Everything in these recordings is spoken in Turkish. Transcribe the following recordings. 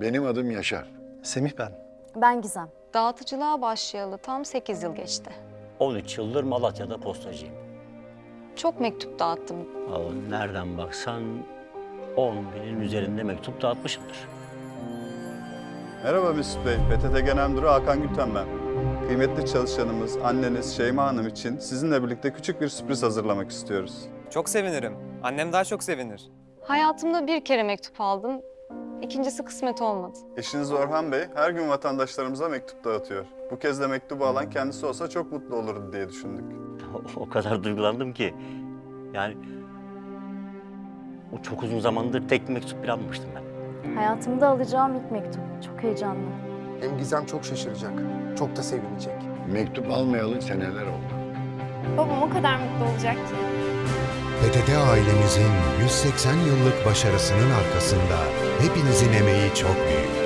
Benim adım Yaşar. Semih ben. Ben Gizem. Dağıtıcılığa başlayalı tam 8 yıl geçti. 13 yıldır Malatya'da postacıyım. Çok mektup dağıttım. Vallahi nereden baksan 10 binin üzerinde mektup dağıtmışımdır. Merhaba Mesut Bey, PTT Genel Müdürü Hakan Gülten ben. Kıymetli çalışanımız, anneniz Şeyma Hanım için sizinle birlikte küçük bir sürpriz hazırlamak istiyoruz. Çok sevinirim. Annem daha çok sevinir. Hayatımda bir kere mektup aldım. İkincisi kısmet olmadı. Eşiniz Orhan Bey her gün vatandaşlarımıza mektup dağıtıyor. Bu kez de mektubu alan kendisi olsa çok mutlu olurdu diye düşündük. O kadar duygulandım ki. Yani o çok uzun zamandır tek mektup bile almamıştım ben. Hayatımda alacağım ilk mektup. Çok heyecanlı. Hem Gizem çok şaşıracak, çok da sevinecek. Mektup almayalı seneler oldu. Babam o kadar mutlu olacak ki. PTT ailemizin 180 yıllık başarısının arkasında hepinizin emeği çok büyük.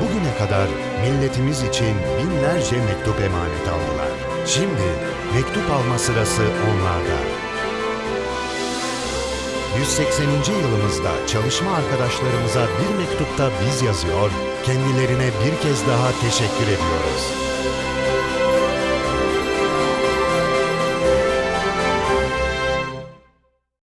Bugüne kadar milletimiz için binlerce mektup emanet aldılar. Şimdi mektup alma sırası onlarda. 180. yılımızda çalışma arkadaşlarımıza bir mektupta biz yazıyor, kendilerine bir kez daha teşekkür ediyoruz.